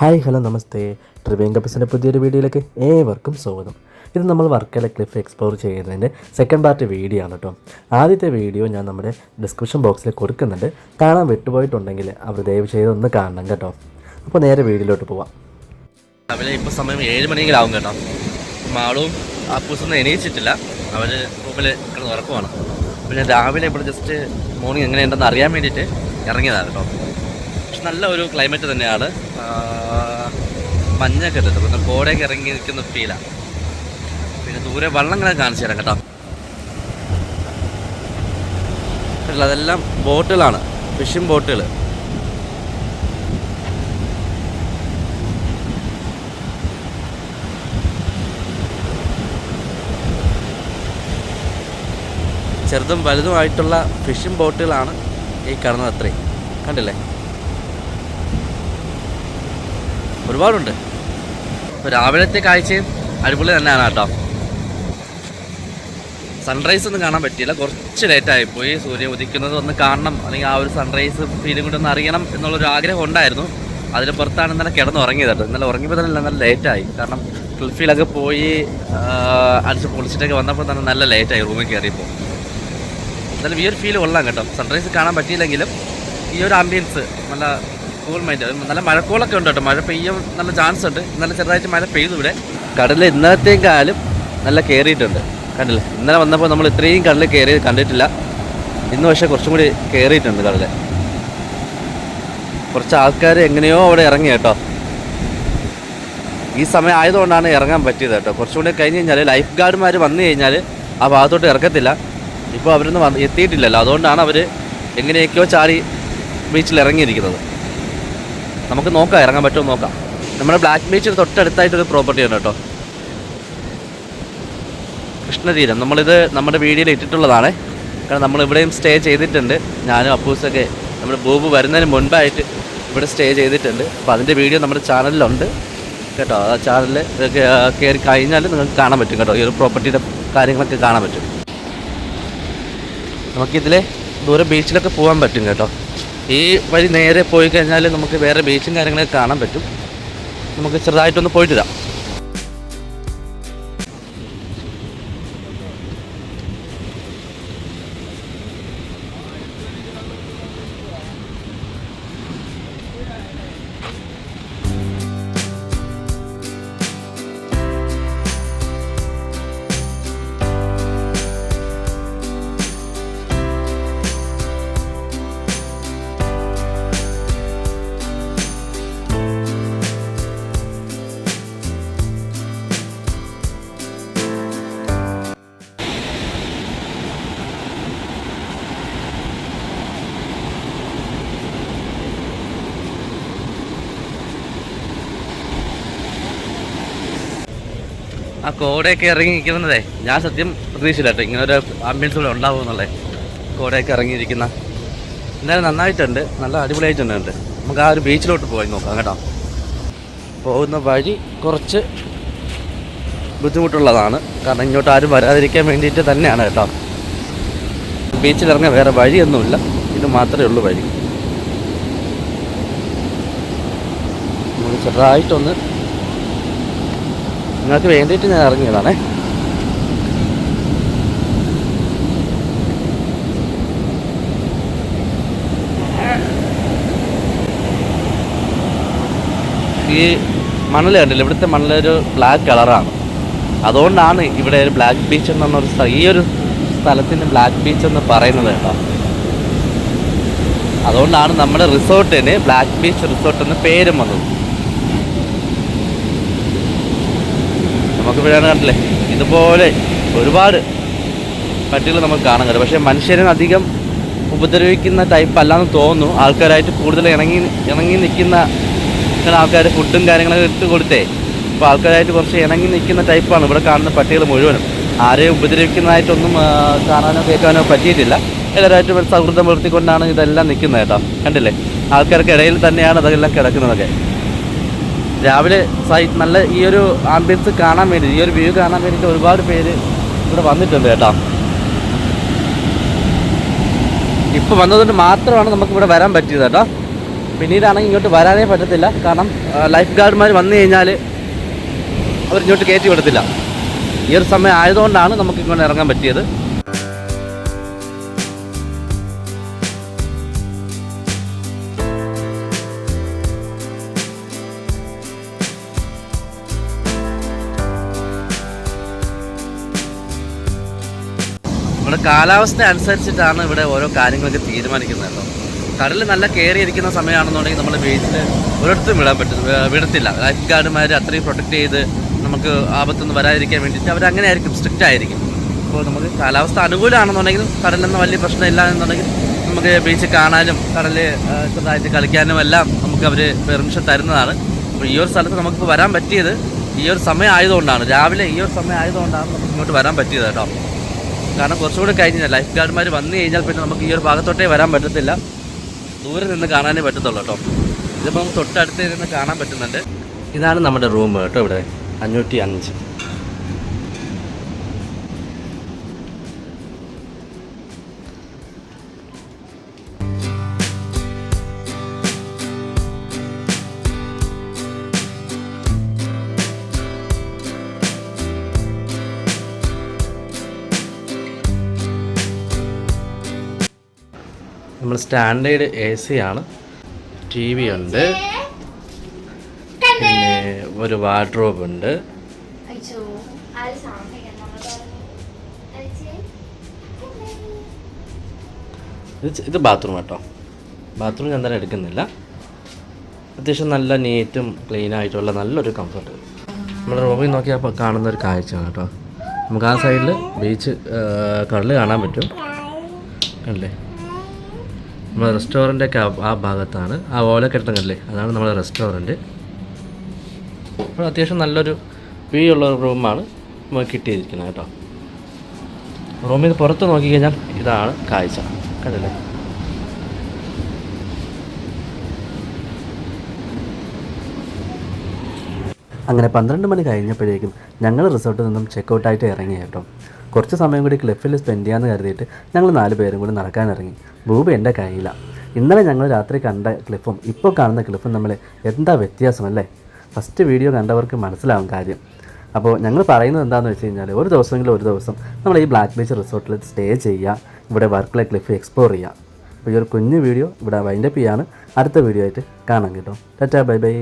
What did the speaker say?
Hi hello നമസ്തേ. ട്രിവിയൻ കപ്പിസിന്റെ പുതിയൊരു വീഡിയോയിലേക്ക് ഏവർക്കും സ്വാഗതം. ഇത് നമ്മൾ വർക്കല ക്ലിഫ് എക്സ്പ്ലോർ ചെയ്യുന്നതിന്റെ സെക്കൻഡ് പാർട്ട് വീഡിയോ ആണ് കേട്ടോ. ആദ്യത്തെ വീഡിയോ ഞാൻ നമ്മുടെ ഡിസ്ക്രിപ്ഷൻ ബോക്സിൽ കൊടുക്കുന്നുണ്ട്. കാണാൻ വിട്ടുപോയിട്ടുണ്ടെങ്കിൽ അവർ ദയവ് ചെയ്ത് ഒന്ന് കാണണം കേട്ടോ. അപ്പോൾ നേരെ വീഡിയോയിലോട്ട് പോവാം. രാവിലെ ഇപ്പോൾ സമയം ഏഴ് മണിയെങ്കിലാവും കേട്ടോ. മാളും അപ്പൂസൊന്നും എണീച്ചിട്ടില്ല. അവർ റൂമിൽ കിടന്ന് ഉറക്കുവാണ്. പിന്നെ രാവിലെ ഇവിടെ ജസ്റ്റ് മോർണിംഗ് എങ്ങനെയുണ്ടെന്ന് അറിയാൻ വേണ്ടിയിട്ട് ഇറങ്ങിയതാണ് കേട്ടോ. പക്ഷെ നല്ല ഒരു ക്ലൈമറ്റ് തന്നെയാണ്. മഞ്ഞൊക്കെ ഉണ്ട് പിന്നെ കോടയൊക്കെ ഇറങ്ങി നിൽക്കുന്ന ഫീലാണ് പിന്നെ ദൂരെ വള്ളങ്ങളെ കാണിച്ചു തരാം കേട്ടോ. അതെല്ലാം ബോട്ടുകളാണ് ഫിഷിംഗ് ബോട്ടുകൾ ചെറുതും വലുതുമായിട്ടുള്ള ഫിഷിംഗ് ബോട്ടുകളാണ് ഈ കാണുന്നത് അത്രയും. കണ്ടില്ലേ? ഒരുപാടുണ്ട്. ഇപ്പോൾ രാവിലത്തെ കാഴ്ചയും അടിപൊളി തന്നെയാണ് കേട്ടോ. സൺറൈസ് ഒന്നും കാണാൻ പറ്റിയില്ല. കുറച്ച് ലേറ്റായി പോയി. സൂര്യൻ ഉദിക്കുന്നത് ഒന്ന് കാണണം. അല്ലെങ്കിൽ ആ ഒരു സൺറൈസ് ഫീലും കൂടെ ഒന്ന് അറിയണം എന്നുള്ളൊരു ആഗ്രഹം ഉണ്ടായിരുന്നു. അതിന് പുറത്താണ് ഇന്നലെ കിടന്ന് ഉറങ്ങിയത് കേട്ടോ. ഇന്നലെ ഉറങ്ങിയപ്പോൾ തന്നെ നല്ല ലേറ്റായി കാരണം ക്ലിഫിലൊക്കെ പോയി അടിച്ച് പൊളിച്ചിട്ടൊക്കെ വന്നപ്പോൾ തന്നെ നല്ല ലേറ്റായി റൂമിൽ കയറിയപ്പോൾ എന്നാലും ഈ ഒരു ഫീൽ കൊള്ളാം കേട്ടോ. സൺറൈസ് കാണാൻ പറ്റിയില്ലെങ്കിലും ഈ ഒരു ആംബിയൻസ് നല്ല കൂൾ മൈൻഡ് നല്ല മഴക്കോളൊക്കെ ഉണ്ട് കേട്ടോ. മഴ പെയ്യും നല്ല ചാൻസ് ഉണ്ട്. ഇന്നലെ ചെറുതായിട്ട് മഴ പെയ്തു ഇവിടെ. കടൽ കടലിൽ കാലം നല്ല കയറിയിട്ടുണ്ട് കണ്ടില്ല? ഇന്നലെ വന്നപ്പോൾ നമ്മൾ ഇത്രയും കടൽ കയറി കണ്ടിട്ടില്ല. ഇന്ന് പക്ഷേ കുറച്ചും കൂടി കയറിയിട്ടുണ്ട് കടൽ കുറച്ച് ആൾക്കാർ എങ്ങനെയോ അവിടെ ഇറങ്ങി കേട്ടോ. ഈ സമയം ആയതുകൊണ്ടാണ് ഇറങ്ങാൻ പറ്റിയത് കേട്ടോ. കുറച്ചും കൂടി കഴിഞ്ഞ് കഴിഞ്ഞാൽ ലൈഫ് ഗാർഡുമാർ വന്നു കഴിഞ്ഞാൽ ആ ഭാഗത്തോട്ട് ഇറക്കത്തില്ല. ഇപ്പോൾ അവരൊന്നും എത്തിയിട്ടില്ലല്ലോ. അതുകൊണ്ടാണ് അവർ എങ്ങനെയൊക്കെയോ ചാടി ബീച്ചിൽ ഇറങ്ങിയിരിക്കുന്നത്. നമുക്ക് നോക്കാം ഇറങ്ങാൻ പറ്റുമോ നോക്കാം. നമ്മുടെ ബ്ലാക്ക് ബീച്ചിന് തൊട്ടടുത്തായിട്ടൊരു പ്രോപ്പർട്ടി ഉണ്ട് കേട്ടോ. കൃഷ്ണതീരം. നമ്മളിത് നമ്മുടെ വീഡിയോയിൽ ഇട്ടിട്ടുള്ളതാണ്. കാരണം നമ്മൾ ഇവിടെയും സ്റ്റേ ചെയ്തിട്ടുണ്ട്. ഞാനും അപ്പൂസൊക്കെ നമ്മുടെ ബൂബ് വരുന്നതിന് മുൻപായിട്ട് ഇവിടെ സ്റ്റേ ചെയ്തിട്ടുണ്ട്. അപ്പോൾ അതിന്റെ വീഡിയോ നമ്മുടെ ചാനലിലുണ്ട് കേട്ടോ ആ ചാനലിൽ കയറി കഴിഞ്ഞാൽ നിങ്ങൾക്ക് കാണാൻ പറ്റും കേട്ടോ. ഈ ഒരു പ്രോപ്പർട്ടിയുടെ കാര്യങ്ങളൊക്കെ കാണാൻ പറ്റും. നമുക്കിതിലെ ദൂരെ ബീച്ചിലൊക്കെ പോകാൻ പറ്റും കേട്ടോ. ഈ വഴി നേരെ പോയി കഴിഞ്ഞാൽ നമുക്ക് വേറെ ബീച്ചും കാര്യങ്ങളൊക്കെ കാണാൻ പറ്റും. നമുക്ക് ചെറുതായിട്ടൊന്ന് പോയിട്ട് ഇതാ ആ കോടയൊക്കെ ഇറങ്ങി നിൽക്കുന്നതേ ഞാൻ സത്യം പ്രതീക്ഷിച്ചില്ല കേട്ടോ ഇങ്ങനെ ഒരു ആംബിയൻസ് ഇവിടെ ഉണ്ടാവും എന്നുള്ളത് കോടയൊക്കെ ഇറങ്ങിയിരിക്കുന്ന. എന്തായാലും നന്നായിട്ടുണ്ട് നല്ല അടിപൊളിയായിട്ടുണ്ട്. നമുക്ക് ആ ഒരു ബീച്ചിലോട്ട് പോയി നോക്കാം കേട്ടോ. പോകുന്ന വഴി കുറച്ച് ബുദ്ധിമുട്ടുള്ളതാണ്. കാരണം ഇങ്ങോട്ട് ആരും വരാതിരിക്കാൻ വേണ്ടിയിട്ട് തന്നെയാണ് കേട്ടോ. ബീച്ചിൽ ഇറങ്ങാൻ വേറെ വഴിയൊന്നുമില്ല ഇത് മാത്രമേ ഉള്ളൂ വഴി. ചെറുതായിട്ടൊന്ന് നിങ്ങൾക്ക് വേണ്ടിയിട്ട് ഞാൻ ഇറങ്ങിയതാണേ. ഈ മണൽ കണ്ടില്ല? ഇവിടുത്തെ മണലൊരു ബ്ലാക്ക് കളറാണ് അതുകൊണ്ടാണ് ഇവിടെ ഒരു ബ്ലാക്ക് ബീച്ച് എന്ന് പറഞ്ഞൊരു സ്ഥ- ഈ ഒരു സ്ഥലത്തിന് ബ്ലാക്ക് ബീച്ച് എന്ന് പറയുന്നത് കേട്ടോ. അതുകൊണ്ടാണ് നമ്മുടെ റിസോർട്ടിന് ബ്ലാക്ക് ബീച്ച് റിസോർട്ട് എന്ന പേരും വന്നത്. ഇവിടെയാണ് കണ്ടില്ലേ ഇതുപോലെ ഒരുപാട് പട്ടികൾ നമ്മൾ കാണാൻ കഴിയും പക്ഷേ മനുഷ്യരെ അധികം ഉപദ്രവിക്കുന്ന ടൈപ്പ് അല്ലാന്ന് തോന്നുന്നു. ആൾക്കാരായിട്ട് കൂടുതൽ ഇണങ്ങി ഇണങ്ങി നിൽക്കുന്ന ചില ആൾക്കാർ ഫുഡും കാര്യങ്ങളൊക്കെ ഇട്ട് കൊടുത്തേ. അപ്പോൾ ആൾക്കാരായിട്ട് കുറച്ച് ഇണങ്ങി നിൽക്കുന്ന ടൈപ്പാണ് ഇവിടെ കാണുന്ന പട്ടികൾ മുഴുവനും. ആരെയും ഉപദ്രവിക്കുന്നതായിട്ടൊന്നും കാണാനോ കേൾക്കാനോ പറ്റിയിട്ടില്ല. എല്ലാവരായിട്ടും സൗഹൃദം പുലർത്തിക്കൊണ്ടാണ് ഇതെല്ലാം നിൽക്കുന്നത് കേട്ടോ. കണ്ടില്ലേ? ആൾക്കാർക്ക് ഇടയിൽ തന്നെയാണ് അതെല്ലാം കിടക്കുന്നതൊക്കെ. രാവിലെ സൈറ്റ് നല്ല ഈ ഒരു ആംബിയൻസ് കാണാൻ വേണ്ടി ഈ ഒരു വ്യൂ കാണാൻ വേണ്ടിയിട്ട് ഒരുപാട് പേര് ഇവിടെ വന്നിട്ടുണ്ട് കേട്ടോ. ഇപ്പോൾ വന്നതുകൊണ്ട് മാത്രമാണ് നമുക്ക് ഇവിടെ വരാൻ പറ്റിയത് കേട്ടോ. പിന്നീടാണെങ്കിൽ ഇങ്ങോട്ട് വരാനേ പറ്റത്തില്ല. കാരണം ലൈഫ് ഗാർഡ്മാർ വന്നു കഴിഞ്ഞാൽ അവർ ഇങ്ങോട്ട് കയറ്റി വിടത്തില്ല. ഈ ഒരു സമയം ആയതുകൊണ്ടാണ് നമുക്ക് ഇങ്ങോട്ട് ഇറങ്ങാൻ പറ്റിയത്. ഇവിടെ കാലാവസ്ഥ അനുസരിച്ചിട്ടാണ് ഇവിടെ ഓരോ കാര്യങ്ങളൊക്കെ തീരുമാനിക്കുന്നത് കേട്ടോ. കടൽ നല്ല കയറി ഇരിക്കുന്ന സമയമാണെന്നുണ്ടെങ്കിൽ നമ്മൾ ബീച്ചിൽ ഒരിടത്തും വിടാൻ പറ്റും വിടത്തില്ല. ലൈഫ് ഗാർഡുമാർ അത്രയും പ്രൊട്ടക്ട് ചെയ്ത് നമുക്ക് ആപത്തൊന്നും വരാതിരിക്കാൻ വേണ്ടിയിട്ട് അവർ അങ്ങനെ ആയിരിക്കും സ്ട്രിക്റ്റ് ആയിരിക്കും. അപ്പോൾ നമുക്ക് കാലാവസ്ഥ അനുകൂലമാണെന്നുണ്ടെങ്കിൽ കടലൊന്നും വലിയ പ്രശ്നമില്ല എന്നുണ്ടെങ്കിൽ നമുക്ക് ബീച്ച് കാണാനും കടലിൽ ചെറുതായിട്ട് കളിക്കാനും എല്ലാം നമുക്ക് അവർ പെർമിഷൻ തരുന്നതാണ്. അപ്പോൾ ഈ ഒരു സ്ഥലത്ത് നമുക്കിപ്പോൾ വരാൻ പറ്റിയത് ഈ ഒരു സമയം ആയതുകൊണ്ടാണ് രാവിലെ ഈ ഒരു സമയം ആയതുകൊണ്ടാണ് നമുക്ക് ഇങ്ങോട്ട് വരാൻ പറ്റിയത് കേട്ടോ. കാരണം കുറച്ചുകൂടി കഴിഞ്ഞാൽ ലൈഫ് ഗാർഡ്മാർ വന്നു കഴിഞ്ഞാൽ പിന്നെ നമുക്ക് ഈ ഒരു ഭാഗത്തോട്ടേ വരാൻ പറ്റത്തില്ല. ദൂരെ നിന്ന് കാണാനേ പറ്റത്തുള്ളൂ കേട്ടോ. ഇതിപ്പോൾ നമുക്ക് തൊട്ടടുത്ത് നിന്ന് കാണാൻ പറ്റുന്നുണ്ട്. ഇതാണ് നമ്മുടെ റൂം കേട്ടോ ഇവിടെ. അഞ്ഞൂറ്റി അഞ്ച്. നമ്മൾ സ്റ്റാൻഡേർഡ് എ സി ആണ്. ടി വി ഉണ്ട്. പിന്നെ ഒരു വാർഡ്രോബ് ഉണ്ട്. ഇത് ബാത്റൂം കേട്ടോ ബാത്റൂം ഞാൻ തന്നെ എടുക്കുന്നില്ല. അത്യാവശ്യം നല്ല നീറ്റും ക്ലീൻ ആയിട്ടുള്ള നല്ലൊരു കംഫർട്ട് നമ്മൾ റൂമിൽ നോക്കിയപ്പോൾ കാണുന്ന ഒരു കാഴ്ചയാണ് കേട്ടോ. നമുക്ക് ആ സൈഡിൽ ബീച്ച് കടൽ കാണാൻ പറ്റും. കണ്ടില്ലേ? നമ്മുടെ റെസ്റ്റോറന്റ് ഒക്കെ ആ- ഭാഗത്താണ്. ആ ഓല കണ്ടില്ലേ? അതാണ് നമ്മുടെ റെസ്റ്റോറന്റ് അപ്പോൾ അത്യാവശ്യം നല്ലൊരു വ്യൂ ഉള്ള ഒരു റൂമാണ് നമുക്ക് കിട്ടിയിരിക്കുന്നത് കേട്ടോ. റൂമിൽ പുറത്ത് നോക്കിക്കഴിഞ്ഞാൽ ഇതാണ് കാഴ്ച. കണ്ടില്ലേ? അങ്ങനെ പന്ത്രണ്ട് മണി കഴിഞ്ഞപ്പോഴേക്കും ഞങ്ങൾ റിസോർട്ടിൽ നിന്നും ചെക്കൗട്ടായിട്ട് ഇറങ്ങി കേട്ടോ. കുറച്ച് സമയം കൂടി ക്ലിഫിൽ സ്പെൻഡ് ചെയ്യാമെന്ന് കരുതിയിട്ട് ഞങ്ങൾ നാല് പേരും കൂടി നടക്കാനിറങ്ങി. ഭൂപ എന്റെ കയ്യിലാണ് ഇന്നലെ ഞങ്ങൾ രാത്രി കണ്ട ക്ലിഫും ഇപ്പോൾ കാണുന്ന ക്ലിഫും നമ്മൾ എന്താ വ്യത്യാസം അല്ലേ ഫസ്റ്റ് വീഡിയോ കണ്ടവർക്ക് മനസ്സിലാവും കാര്യം. അപ്പോൾ ഞങ്ങൾ പറയുന്നത് എന്താണെന്ന് വെച്ച് കഴിഞ്ഞാൽ ഒരു ദിവസമെങ്കിലും ഒരു ദിവസം നമ്മൾ ഈ ബ്ലാക്ക് ബീച്ച് റിസോർട്ടിൽ സ്റ്റേ ചെയ്യുക ഇവിടെ വർക്കിലെ ക്ലിഫ് എക്സ്പ്ലോർ ചെയ്യുക അപ്പോൾ ഈ ഒരു കുഞ്ഞു വീഡിയോ ഇവിടെ വൈൻഡപ്പ് ചെയ്യാണ്. അടുത്ത വീഡിയോ ആയിട്ട് കാണാം കേട്ടോ. Tata bye bye